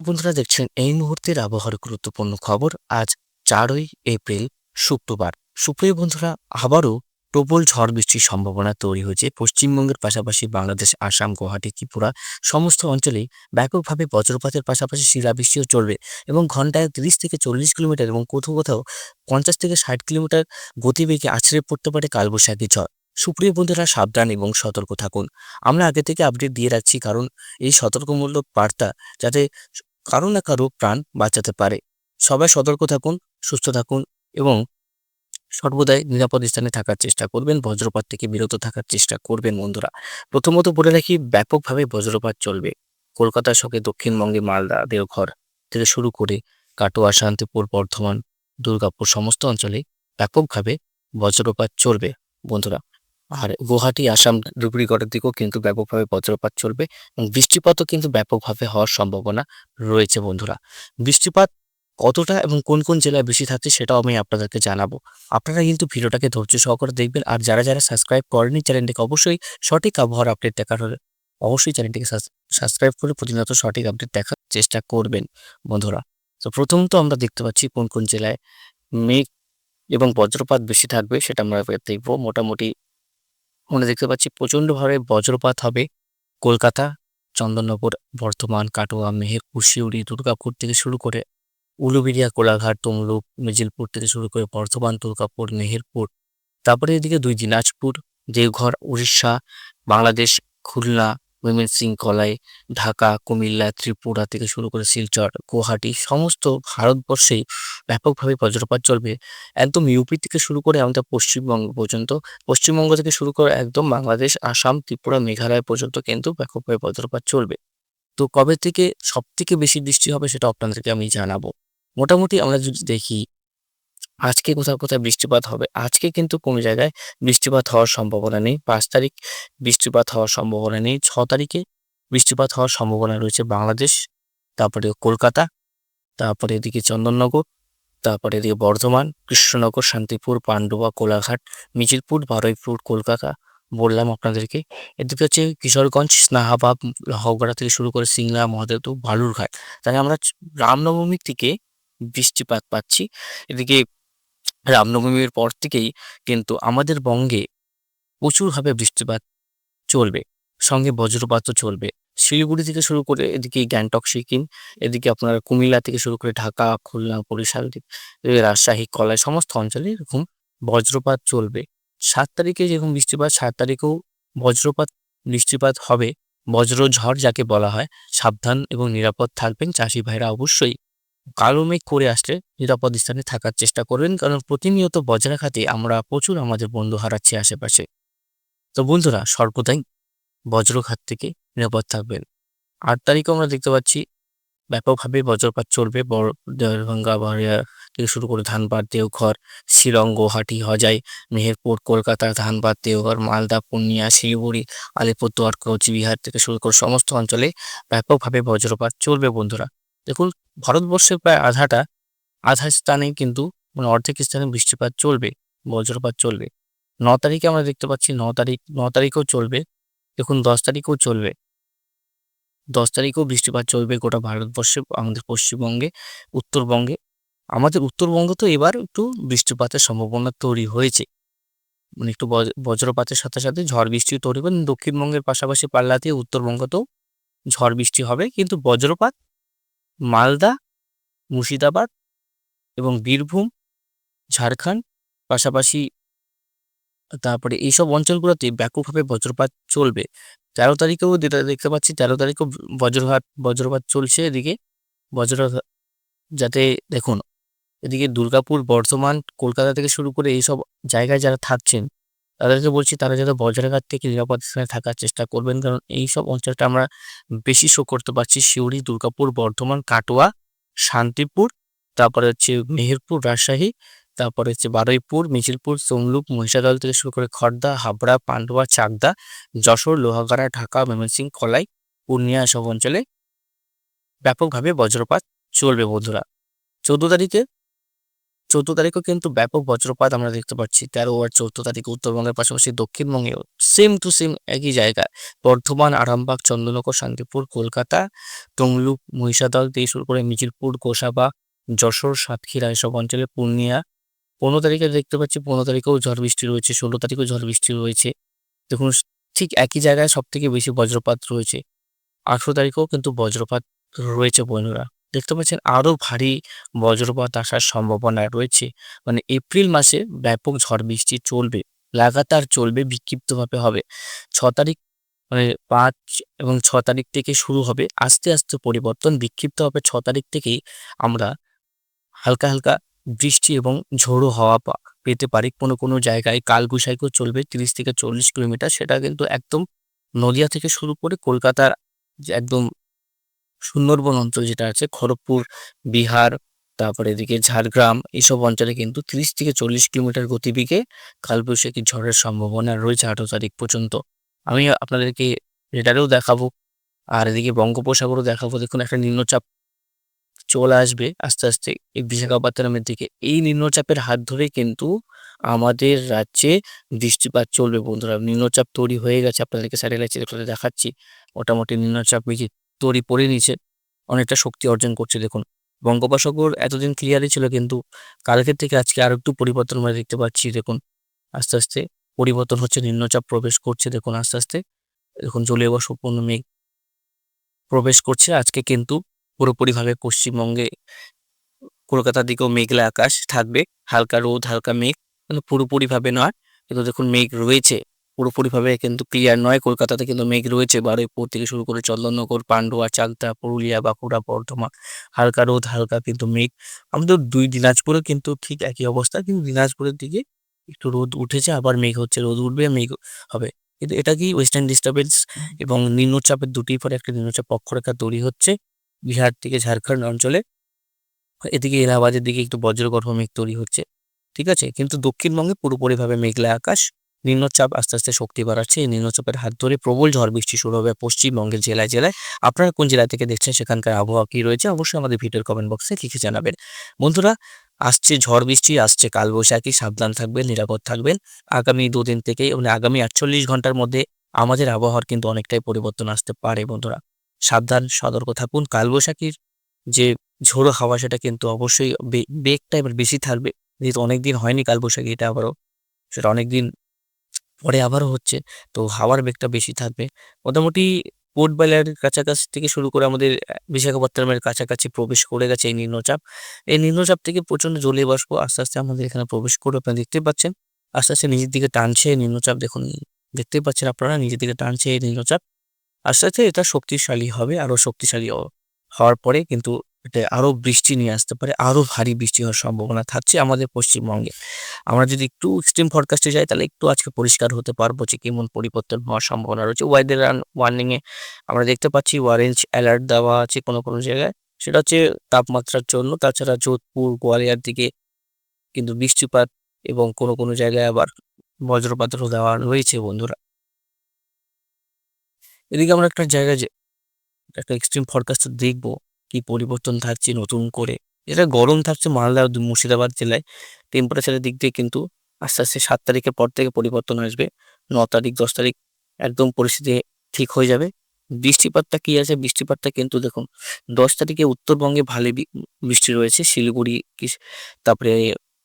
বন্ধুরা দেখছেন এই মুহূর্তের আবহাওয়ার গুরুত্বপূর্ণ খবর আজ চারই এপ্রিল, শুক্রবার। সুপ্রিয় বন্ধুরা, আবারও প্রবল ঝড় বৃষ্টির সম্ভাবনা তৈরি হয়েছে। পশ্চিমবঙ্গের পাশাপাশি বাংলাদেশ, আসাম, গুয়াহাটি, ত্রিপুরা সমস্ত অঞ্চলেই ব্যাপকভাবে বজ্রপাতের পাশাপাশি শিলাবৃষ্টিও চলবে এবং ঘন্টায় তিরিশ থেকে চল্লিশ কিলোমিটার এবং কোথাও কোথাও পঞ্চাশ থেকে ষাট কিলোমিটার গতিবেগে আছড়ে পড়তে পারে কালবৈশাখী ঝড়। সুপ্রিয় বন্ধুরা, সাবধান এবং সতর্ক থাকুন। আমরা আগে থেকে আপডেট দিয়ে রাখছি কারণ এই সতর্কমূলক বার্তা যাতে কারও না কারও প্রাণ বাঁচাতে পারে। সবাই সতর্ক থাকুন, সুস্থ থাকুন এবং সর্বদাই নিরাপদ স্থানে থাকার চেষ্টা করবেন, বজ্রপাত থেকে বিরত থাকার চেষ্টা করবেন বন্ধুরা। প্রথমত বলে রাখি, ব্যাপকভাবে বজ্রপাত চলবে। কলকাতার সঙ্গে দক্ষিণবঙ্গে মালদা, দেওঘর থেকে শুরু করে কাটোয়া, শান্তিপুর, বর্ধমান, দুর্গাপুর সমস্ত অঞ্চলে ব্যাপকভাবে বজ্রপাত চলবে বন্ধুরা। আর গুয়াহাটি, আসাম ধুবড়িগড়ের দিকেও কিন্তু ব্যাপকভাবে বজ্রপাত চলবে এবং বৃষ্টিপাতও কিন্তু ব্যাপকভাবে হওয়ার সম্ভাবনা রয়েছে বন্ধুরা। বৃষ্টিপাত কতটা এবং কোন কোন জেলায় বেশি থাকছে সেটাও আমি আপনাদেরকে জানাব। আপনারা কিন্তু ভিডিওটাকে ধৈর্য সহকারে দেখবেন আর যারা যারা সাবস্ক্রাইব করেনি চ্যানেলটিকে অবশ্যই সঠিক আবহাওয়ার আপডেট দেখার হলে অবশ্যই চ্যানেলটিকে সাবস্ক্রাইব করে প্রতিনিয়ত সঠিক আপডেট দেখার চেষ্টা করবেন বন্ধুরা। তো প্রথমত আমরা দেখতে পাচ্ছি কোন কোন জেলায় মেঘ এবং বজ্রপাত বেশি থাকবে সেটা আমরা দেখব। মোটামুটি আমরা দেখতে পাচ্ছি প্রচণ্ডভাবে বজ্রপাত হবে কলকাতা, চন্দননগর, বর্ধমান, কাটোয়া মেহেরপুর শিউড়ি দুর্গাপুর থেকে শুরু করে উলুবেড়িয়া, কোলাঘাট, তমলুক, মেজিলপুর থেকে শুরু করে বর্ধমান, দুর্গাপুর, মেহেরপুর, তারপরে এদিকে দুই দিনাজপুর, দেওঘর, উড়িষ্যা, বাংলাদেশ, খুলনা ময়মনসিংহ কলাই ঢাকা কুমিল্লা ত্রিপুরা থেকে শুরু করে শিলচর, গুয়াহাটি, সমস্ত ভারতবর্ষেই ব্যাপকভাবে বজ্রপাত চলবে। একদম ইউপি থেকে শুরু করে আমাদের পশ্চিমবঙ্গ পর্যন্ত, পশ্চিমবঙ্গ থেকে শুরু করে একদম বাংলাদেশ, আসাম, ত্রিপুরা, মেঘালয় পর্যন্ত কিন্তু ব্যাপকভাবে বজ্রপাত চলবে। তো কবে থেকে সব থেকে বেশি বৃষ্টি হবে সেটা আপনাদেরকে আমি জানাব। মোটামুটি আমরা যদি দেখি আজকে কোথাও, কোথায় বৃষ্টিপাত হবে? আজকে কিন্তু কোনো জায়গায় বৃষ্টিপাত হওয়ার সম্ভাবনা নেই। পাঁচ তারিখ বৃষ্টিপাত হওয়ার সম্ভাবনা নেই। ছ তারিখে বৃষ্টিপাত হওয়ার সম্ভাবনা রয়েছে বাংলাদেশ, তারপরে কলকাতা, তারপরে এদিকে চন্দননগর, তারপরে এদিকে বর্ধমান, কৃষ্ণনগর, শান্তিপুর, পান্ডুয়া, কোলাঘাট মিছিলপুর বারুইপুর, কলকাতা, বললাম আপনাদেরকে। এদিকে হচ্ছে কিশোরগঞ্জ স্নাহাবাগ হাওড়া থেকে শুরু করে সিংলা মহাদেবপুর বালুরঘাট। তাই আমরা রামনবমীর থেকে বৃষ্টিপাত পাচ্ছি। এদিকে রামনবমীর পর থেকেই কিন্তু আমাদের বঙ্গে প্রচুরভাবে বৃষ্টিপাত চলবে, সঙ্গে বজ্রপাতও চলবে। শিলিগুড়ি থেকে শুরু করে এদিকে গ্যাংটক, সিকিম, এদিকে আপনার কুমিল্লা থেকে শুরু করে ঢাকা, খুলনা, বরিশাল রাজশাহী, কলায়, সমস্ত অঞ্চলে এরকম বজ্রপাত চলবে। সাত তারিখে যেরকম বৃষ্টিপাত, সাত তারিখেও বজ্রপাত, বৃষ্টিপাত হবে। বজ্রঝড় যাকে বলা হয়, সাবধান এবং নিরাপদ থাকবেন চাষি ভাইরা অবশ্যই। কালো মেঘ করে আসলে নিরাপদ স্থানে থাকার চেষ্টা করবেন। কারণ প্রতিনিয়ত বজ্রাঘাতে আমরা প্রচুর আমাদের বন্ধু হারাচ্ছি আশেপাশে। তো বন্ধুরা, সর্বদাই বজ্রঘাত থেকে নিরাপদ থাকবেন। আট তারিখে আমরা দেখতে পাচ্ছি, ব্যাপকভাবে বজ্রপাত চলবে। দরভঙ্গা, বাড়িয়া থেকে শুরু করে ধানবাদ, দেওঘর, শিলং গুয়াহাটি হজাই, মেহেরপুর, কলকাতা, ধানবাদ, দেওঘর, মালদা, পূর্ণিয়া, শিলিগুড়ি, আলিপুরদুয়ার, কোচবিহার থেকে শুরু করে সমস্ত অঞ্চলে ব্যাপকভাবে বজ্রপাত চলবে বন্ধুরা। দেখুন ভারতবর্ষের প্রায় আধাটা আধা স্থানে কিন্তু মানে অর্ধেক স্থানে বৃষ্টিপাত চলবে, বজ্রপাত চলবে। ন তারিখে আমরা দেখতে পাচ্ছি ন তারিখ, ন তারিখেও চলবে, দেখুন দশ তারিখেও চলবে। দশ তারিখেও বৃষ্টিপাত চলবে গোটা ভারতবর্ষে, আমাদের পশ্চিমবঙ্গে, উত্তরবঙ্গে। আমাদের উত্তরবঙ্গ তো এবার একটু বৃষ্টিপাতের সম্ভাবনা তৈরি হয়েছে। মানে একটু বজ্রপাতের সাথে সাথে ঝড় বৃষ্টিও তৈরি হবে। দক্ষিণবঙ্গের পাশাপাশি পাল্লাতে উত্তরবঙ্গতেও ঝড় বৃষ্টি হবে, কিন্তু বজ্রপাত মালদা, মুর্শিদাবাদ এবং বীরভূম, ঝাড়খণ্ড পাশাপাশি তারপরে এইসব অঞ্চলগুলোতে ব্যাপকভাবে বজ্রপাত চলবে। তেরো তারিখেও যেটা দেখতে পাচ্ছি, তেরো তারিখেও বজ্রপাত বজ্রপাত চলছে এদিকে। বজ্র যাতে দেখুন, এদিকে দুর্গাপুর, বর্ধমান, কলকাতা থেকে শুরু করে এইসব জায়গায় যারা থাকছেন তাদেরকে বলছি, তারা যাতে বজ্রাঘাত থেকে নিরাপদ স্থানে থাকার চেষ্টা করবেন। কারণ এই সব অঞ্চলটা আমরা বেশি শো করতে পারছি সিউড়ি, দুর্গাপুর, বর্ধমান, কাটোয়া, শান্তিপুর, তারপরে হচ্ছে মেহেরপুর, রাজশাহী, তারপরে হচ্ছে বারুইপুর, মিছিলপুর, তমলুক, মহিষাদল থেকে শুরু করে খড়দা হাবড়া, পান্ডুয়া, চাকদা, যশোর, লোহাগাড়া, ঢাকা ময়মনসিংহ কলাই পূর্ণিয়া সব অঞ্চলে ব্যাপকভাবে বজ্রপাত চলবে বন্ধুরা। চোদ্দ তারিখে চৌদ্দ তারিখেও কিন্তু ব্যাপক বজ্রপাত আমরা দেখতে পাচ্ছি। তেরো আর চৌদ্দ তারিখে উত্তরবঙ্গের পাশাপাশি দক্ষিণবঙ্গেও সেম টু সেম একই জায়গায়। বর্ধমান, আরামবাগ চন্দননগর শান্তিপুর, কলকাতা, তমলুক, মহিষাদল থেকে শুরু করে মিজিরপুর গোসাবা, যশোর, সাতক্ষীরা এসব অঞ্চলে পূর্ণিয়া। পনেরো তারিখে দেখতে পাচ্ছি পনেরো তারিখেও ঝড় বৃষ্টি রয়েছে, ষোলো তারিখেও ঝড় বৃষ্টি রয়েছে। দেখুন, ঠিক একই জায়গায় সব থেকে বেশি বজ্রপাত রয়েছে। আঠেরো তারিখেও কিন্তু বজ্রপাত রয়েছে বন্ধুরা। দেখতে পাচ্ছেন আরও ভারী বজ্রপাত আসার সম্ভাবনা রয়েছে। মানে এপ্রিল মাসে ব্যাপক ঝড় বৃষ্টি চলবে, লাগাতার চলবে, বিক্ষিপ্তভাবে হবে। ছ তারিখ মানে পাঁচ এবং ছ তারিখ থেকে শুরু হবে। আস্তে আস্তে পরিবর্তন বিক্ষিপ্ত হবে ছ তারিখ থেকেই আমরা হালকা হালকা বৃষ্টি এবং ঝোড়ো হাওয়া পেতে পারি। কোনো কোনো জায়গায় কালবৈশাখীও চলবে, তিরিশ থেকে চল্লিশ কিলোমিটার। সেটা কিন্তু একদম নদিয়া থেকে শুরু করে কলকাতার একদম সুন্দরবন অঞ্চল যেটা আছে, খড়গপুর, বিহার, তারপরে এদিকে ঝাড়গ্রাম, এইসব অঞ্চলে কিন্তু তিরিশ থেকে চল্লিশ কিলোমিটার গতিবেগে কালবৈশাখী ঝড়ের সম্ভাবনা রয়েছে আঠারো তারিখ পর্যন্ত। আমি আপনাদেরকে রেডারেও দেখাবো, আর এদিকে বঙ্গোপসাগরও দেখাবো। দেখুন, একটা নিম্নচাপ চলে আসবে আস্তে আস্তে এই বিশাখাপত্তনমের দিকে। এই নিম্নচাপের হাত ধরে কিন্তু আমাদের রাজ্যে বৃষ্টিপাত চলবে বন্ধুরা। নিম্নচাপ তৈরি হয়ে গেছে, আপনাদেরকে স্যাটেলাইট চিত্রতে দেখাচ্ছি। মোটামুটি নিম্নচাপ মিজি তৈরি পড়ে নিয়েছে। অনেকটা শক্তি অর্জন করছে, দেখুন। বঙ্গোপসাগর এতদিন ক্লিয়ারই ছিল, কিন্তু কালকের থেকে আজকে আরও একটু পরিবর্তন আমরা দেখতে পাচ্ছি, দেখুন। আস্তে আস্তে পরিবর্তন হচ্ছে, নিম্নচাপ প্রবেশ করছে, দেখুন, আস্তে আস্তে। দেখুন, জলীয় বাষ্পপূর্ণ মেঘ প্রবেশ করছে। আজকে কিন্তু পুরোপুরিভাবে পশ্চিমবঙ্গে কলকাতার দিকেও মেঘলা আকাশ থাকবে। হালকা রোদ, হালকা মেঘ, কিন্তু পুরোপুরিভাবে নয়। কিন্তু দেখুন, মেঘ রয়েছে। পুরোপুরিভাবে কিন্তু ক্লিয়ার নয়। কলকাতাতে কিন্তু মেঘ রয়েছে। বারুইপুর থেকে শুরু করে চন্দননগর, পান্ডুয়া, চাকদা, পুরুলিয়া, বাঁকুড়া, বর্ধমান, হালকা রোদ, হালকা কিন্তু মেঘ। আমাদের দুই দিনাজপুরেও কিন্তু ঠিক একই অবস্থা। কিন্তু দিনাজপুরের দিকে একটু রোদ উঠেছে, আবার মেঘ হচ্ছে, রোদ উঠবে, মেঘ হবে। কিন্তু এটা কি ওয়েস্টার্ন ডিস্টার্বেন্স এবং নিম্নচাপের দুটি পরে একটা নিম্নচাপ অক্ষরেখা তৈরি হচ্ছে। বিহার থেকে ঝাড়খণ্ড অঞ্চলে এদিকে এলাহাবাদের দিকে একটু বজ্রগর্ভ মেঘ তৈরি হচ্ছে। ঠিক আছে? কিন্তু দক্ষিণবঙ্গে পুরোপুরিভাবে মেঘলা আকাশ। নিম্নচাপ আস্তে আস্তে শক্তি বাড়াচ্ছে। এই নিম্নচাপের হাত ধরে প্রবল ঝড় বৃষ্টি শুরু হবে পশ্চিমবঙ্গের জেলায় জেলায়। আপনারা কোন জেলা থেকে দেখছেন, সেখানকার আবহাওয়া কি রয়েছে, অবশ্যই আমাদের ভিডিওর কমেন্ট বক্সে লিখে জানাবেন। বন্ধুরা, আসছে ঝড় বৃষ্টি, আসছে কালবৈশাখী, সাবধান থাকবেন, নিরাপদ থাকবেন। আগামী দুদিন থেকে মানে আগামী আটচল্লিশ ঘণ্টার মধ্যে আমাদের আবহাওয়ার কিন্তু অনেকটাই পরিবর্তন আসতে পারে বন্ধুরা। সাবধান, সতর্ক থাকুন। কালবৈশাখীর যে ঝোড়ো হাওয়া, সেটা কিন্তু অবশ্যই বেগটা এবার বেশি থাকবে। যেহেতু অনেকদিন হয়নি কালবৈশাখী, এটা আবারও সেটা অনেকদিন পরে আবারও হচ্ছে। তো হাওয়ার বেগটা বেশি থাকবে। মোটামুটি পোর্ট ব্লেয়ারের কাছাকাছি থেকে শুরু করে আমাদের বিশাখাপত্তনমের কাছাকাছি প্রবেশ করে গেছে এই নিম্নচাপ। এই নিম্নচাপ থেকে প্রচণ্ড জলীয় বাষ্প আস্তে আস্তে আমাদের এখানে প্রবেশ করে আপনারা দেখতে পাচ্ছেন। আস্তে আস্তে নিজের দিকে টানছে নিম্নচাপ, দেখুন। দেখতে পাচ্ছেন আপনারা নিজের দিকে টানছে এই নিম্নচাপ। আস্তে আস্তে এটা শক্তিশালী হবে, আরও শক্তিশালী হওয়ার পরে কিন্তু এটা আরও বৃষ্টি নিয়ে আসতে পারে আরও ভারী বৃষ্টি হওয়ার সম্ভাবনা থাকছে আমাদের পশ্চিমবঙ্গে। আমরা যদি একটু এক্সট্রিম ফরকাস্টে যাই, তাহলে একটু আজকে পরিষ্কার হতে পারব যে কেমন পরিবর্তন হওয়ার সম্ভাবনা রয়েছে। ওয়েদার ওয়ার্নিং এ আমরা দেখতে পাচ্ছি অরেঞ্জ অ্যালার্ট দেওয়া আছে কোনো কোনো জায়গায়। সেটা হচ্ছে তাপমাত্রার জন্য, তাছাড়া যোধপুর, গোয়ালিয়ার দিকে কিন্তু বৃষ্টিপাত এবং কোনো কোনো জায়গায় আবার বজ্রপাতেরও দেওয়া রয়েছে বন্ধুরা। এদিকে আমরা একটা জায়গায় যে, একটা এক্সট্রিম ফরকাস্ট দেখব। কি পরিবর্তন থাকছে নতুন করে? যেটা গরম থাকছে মালদা মুর্শিদাবাদ জেলায় টেম্পারেচারের দিক দিয়ে কিন্তু আস্তে আস্তে সাত তারিখের পর থেকে পরিবর্তন আসবে। ন তারিখ, দশ তারিখ একদম পরিস্থিতি ঠিক হয়ে যাবে। বৃষ্টিপাতটা কি আছে? বৃষ্টিপাতটা কিন্তু দেখুন, দশ তারিখে উত্তরবঙ্গে ভালো বৃষ্টি রয়েছে। শিলিগুড়ি তারপরে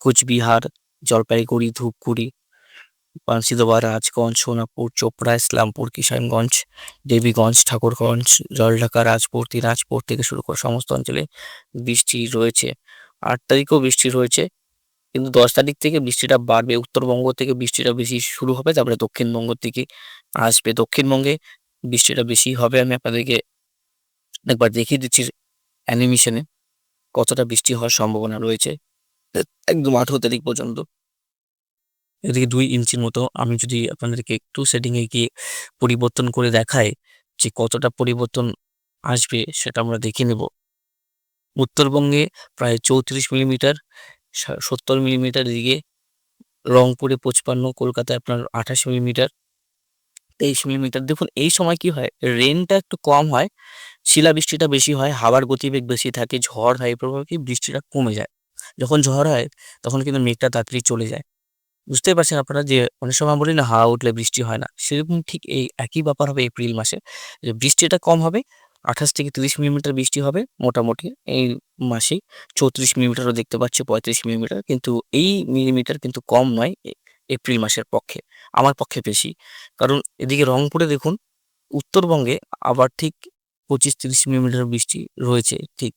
কোচবিহার, জলপাইগুড়ি, ধূপগুড়ি মুর্শিদাবাদ রাজগঞ্জ সোনাপুর, চোপড়া, ইসলামপুর কিষানগঞ্জ দেবীগঞ্জ, ঠাকুরগঞ্জ, জলঢাকা, রাজপুর, দিনাজপুর থেকে শুরু করে সমস্ত অঞ্চলে বৃষ্টি রয়েছে। আট তারিখেও বৃষ্টি রয়েছে, কিন্তু দশ তারিখ থেকে বৃষ্টিটা বাড়বে। উত্তরবঙ্গ থেকে বৃষ্টিটা বেশি শুরু হবে, তারপরে দক্ষিণবঙ্গ থেকে আসবে। দক্ষিণবঙ্গে বৃষ্টিটা বেশি হবে, আমি আপনাদেরকে একবার দেখিয়ে দিচ্ছি অ্যানিমেশনে কতটা বৃষ্টি হওয়ার সম্ভাবনা রয়েছে। একদম আঠেরো তারিখ পর্যন্ত। এদিকে দুই ইঞ্চির মতো আমি যদি আপনাদেরকে একটু সেটিংয়ে গিয়ে পরিবর্তন করে দেখাই যে কতটা পরিবর্তন আসবে সেটা আমরা দেখে নেব। উত্তরবঙ্গে প্রায় চৌত্রিশ মিলিমিটার সত্তর মিলিমিটার দিকে, রংপুরে পঁচপান্ন, কলকাতায় আপনার আঠাশ মিলিমিটার, তেইশ মিলিমিটার। দেখুন, এই সময় কি হয়? রেনটা একটু কম হয়, শিলাবৃষ্টিটা বেশি হয়, হাওয়ার গতিবেগ বেশি থাকে, ঝড় হয় প্রভাবে কি বৃষ্টিটা কমে যায়। যখন ঝড় হয়, তখন কিন্তু মেঘটা তাড়াতাড়ি চলে যায়। বুঝতেই পারছেন আপনারা যে অনেক সময় বলি না, হাওয়া উঠলে বৃষ্টি হয় না। সেরকম ঠিক এই একই ব্যাপার হবে এপ্রিল মাসে। যে বৃষ্টিটা কম হবে, আঠাশ থেকে তিরিশ মিলিমিটার বৃষ্টি হবে মোটামুটি এই মাসেই চৌত্রিশ মিলিমিটারও দেখতে পাচ্ছি, পঁয়ত্রিশ মিলিমিটার। কিন্তু এই মিলিমিটার কিন্তু কম নয় এপ্রিল মাসের পক্ষে, আমার পক্ষে বেশি। কারণ এদিকে রংপুরে দেখুন, উত্তরবঙ্গে আবার ঠিক পঁচিশ তিরিশ মিলিমিটার বৃষ্টি রয়েছে, ঠিক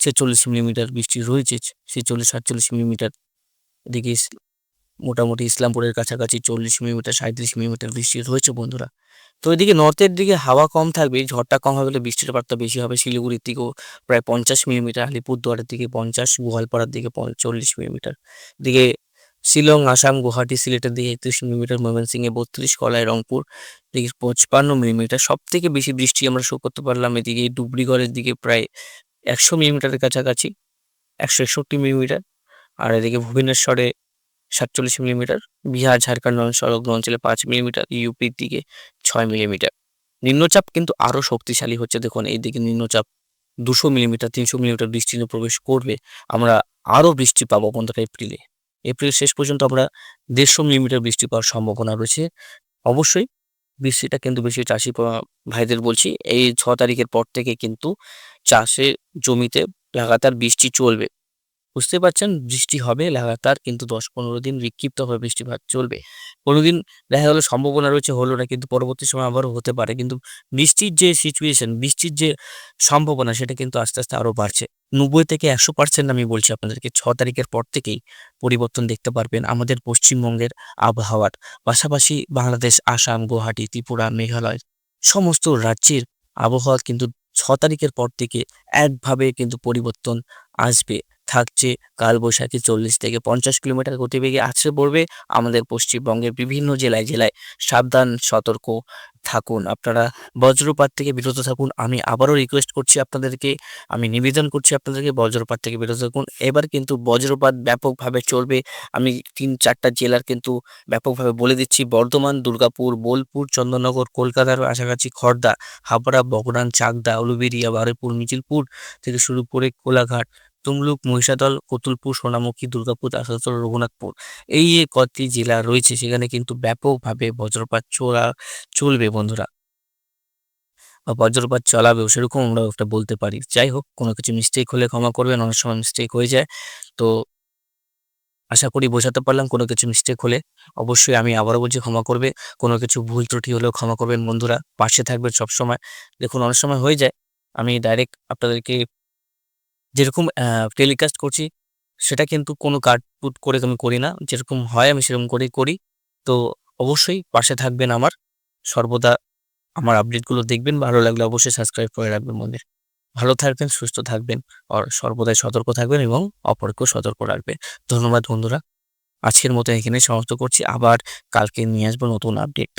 ছেচল্লিশ মিলিমিটার বৃষ্টি রয়েছে, ছেচল্লিশ সাতচল্লিশ মিলিমিটার এদিকে মোটামুটি ইসলামপুরের কাছাকাছি চল্লিশ মিলিমিটার সাঁত্রিশ মিলিমিটার বৃষ্টি হয়েছে বন্ধুরা। তো এদিকে নর্থের দিকে হাওয়া কম থাকবে, ঝড়টা কম হবে বৃষ্টির পাত্রা বেশি হবে। শিলিগুড়ির দিকেও প্রায় পঞ্চাশ মিলিমিটার, আলিপুরদুয়ারের দিকে পঞ্চাশ, গোয়ালপাড়ার দিকে চল্লিশ মিলিমিটার। দিকে শিলং, আসাম, গুয়াহাটি, সিলেটের দিকে একত্রিশ মিলিমিটার, ময়মনসিংহে বত্রিশ কলায় রংপুর দিকে পঁচপান্ন মিলিমিটার। সব থেকে বেশি বৃষ্টি আমরা শো করতে পারলাম এদিকে ডুবরিগড়ের দিকে প্রায় একশো মিলিমিটারের কাছাকাছি, একশো একষট্টি মিলিমিটার। আর এদিকে ভুবনেশ্বরে সাতচল্লিশ মিলিমিটার, বিহার, ঝাড়খণ্ড সংলগ্ন অঞ্চলে পাঁচ মিলিমিটার, ইউপির দিকে ছয় মিলিমিটার। নিম্নচাপ কিন্তু আরও শক্তিশালী হচ্ছে, দেখুন এই দিকে নিম্নচাপ দুশো মিলিমিটার, তিনশো মিলিমিটার বৃষ্টি প্রবেশ করবে। আমরা আরও বৃষ্টি পাবো বন্ধুরা এপ্রিলে। এপ্রিল শেষ পর্যন্ত আমরা দেড়শো মিলিমিটার বৃষ্টি পাওয়ার সম্ভাবনা রয়েছে। অবশ্যই বৃষ্টিটা কিন্তু বেশি চাষি ভাইদের বলছি, এই ছ তারিখের পর থেকে কিন্তু চাষের জমিতে লাগাতার বৃষ্টি চলবে। বুঝতে পারছেন, বৃষ্টি হবে লাগাতার কিন্তু দশ পনেরো দিন বিক্ষিপ্তভাবে বৃষ্টিপাত চলবে। কোনোদিন দেখা গেলো সম্ভাবনা রয়েছে হলো না, কিন্তু পরবর্তী সময় আবারও হতে পারে। কিন্তু বৃষ্টির যে সিচুয়েশন বৃষ্টির যে সম্ভাবনা, সেটা কিন্তু আস্তে আস্তে আরও বাড়ছে। নব্বই থেকে একশো পার্সেন্ট আমি বলছি আপনাদেরকে, ছ তারিখের পর থেকেই পরিবর্তন দেখতে পারবেন আমাদের পশ্চিমবঙ্গের আবহাওয়ার। পাশাপাশি বাংলাদেশ, আসাম, গুয়াহাটি, ত্রিপুরা, মেঘালয় সমস্ত রাজ্যের আবহাওয়া কিন্তু ছ তারিখের পর থেকে একভাবে কিন্তু পরিবর্তন আসবে। থাকছে। কালবৈশাখী চল্লিশ থেকে পঞ্চাশ কিলোমিটার গতিবেগে আছড়ে পড়বে আমাদের পশ্চিমবঙ্গের বিভিন্ন জেলায় জেলায়। সাবধান, সতর্ক থাকুন। আপনারা বজ্রপাত থেকে বিরত থাকুন। আমি আবারও রিকোয়েস্ট করছি আপনাদেরকে, আমি নিবেদন করছি আপনাদেরকে বজ্রপাত থেকে বিরত থাকুন। এবার কিন্তু বজ্রপাত ব্যাপকভাবে চলবে। আমি তিন চারটা জেলার কিন্তু ব্যাপকভাবে বলে দিচ্ছি। বর্ধমান, দুর্গাপুর, বোলপুর, চন্দননগর, কলকাতার কাছাকাছি খড়দা হাবড়া বগরান চাকদা উলুবেড়িয়া বারুইপুর, মিচিলপুর থেকে শুরু করে কোলাঘাট তমলুক, মহিষাদল, কতুলপুর, সোনামুখী, দুর্গাপুর, আসানসোল, রঘুনাথপুর এই যে কটি জেলা রয়েছে সেখানে কিন্তু ব্যাপকভাবে বজ্রপাত চোরা চলবে বন্ধুরা। বা বজ্রপাত চালাবেও সেরকম আমরা একটা বলতে পারি। যাই হোক, কোনো কিছু মিস্টেক হলে ক্ষমা করবেন, অনেক সময় মিস্টেক হয়ে যায়। তো আশা করি বোঝাতে পারলাম কোনো কিছু মিস্টেক হলে। অবশ্যই আমি আবারও বলছি ক্ষমা করবে, কোনো কিছু ভুল ত্রুটি হলেও ক্ষমা করবেন বন্ধুরা। পাশে থাকবেন সবসময়। দেখুন, অনেক সময় হয়ে যায়। আমি ডাইরেক্ট আপনাদেরকে যেরকম টেলিকাস্ট করছি, সেটা কিন্তু কোনো কাটপুট করে আমি করি না। যেরকম হয় আমি সেরকম করেই করি। তো অবশ্যই পাশে থাকবেন আমার। সর্বদা আমার আপডেটগুলো দেখবেন। ভালো লাগলে অবশ্যই সাবস্ক্রাইব করে রাখবেন মন্দির ভালো থাকবেন, সুস্থ থাকবেন, আর সর্বদাই সতর্ক থাকবেন এবং অপরকেও সতর্ক রাখবেন। ধন্যবাদ বন্ধুরা। আজকের মতো এখানে সমাপ্ত করছি। আবার কালকে নিয়ে আসব নতুন আপডেট